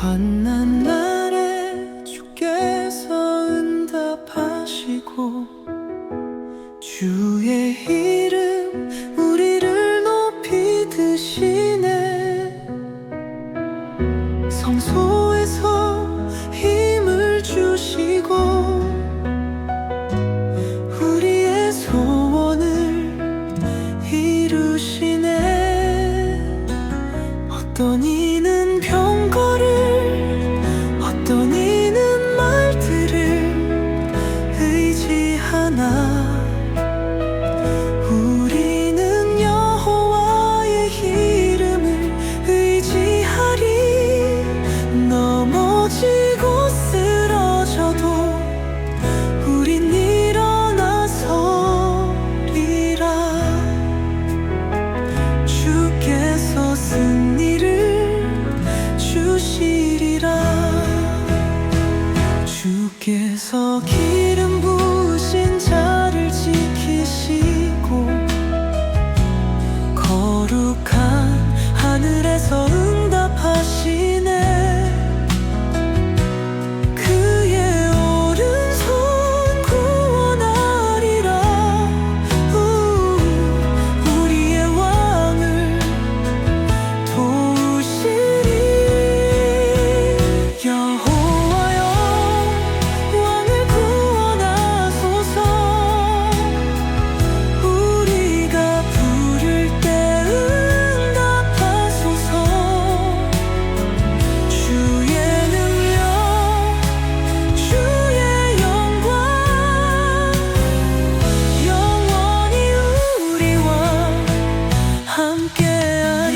환난 날에 주께서 응답하시고 주의 이름 우리를 높이 드시네. 성소 않아. 우리는 여호와의 이름을 의지하리. 넘어지고 쓰러져도 우린 일어나서리라. 주께서 승리를 주시리라. 주께서 기름 부으 I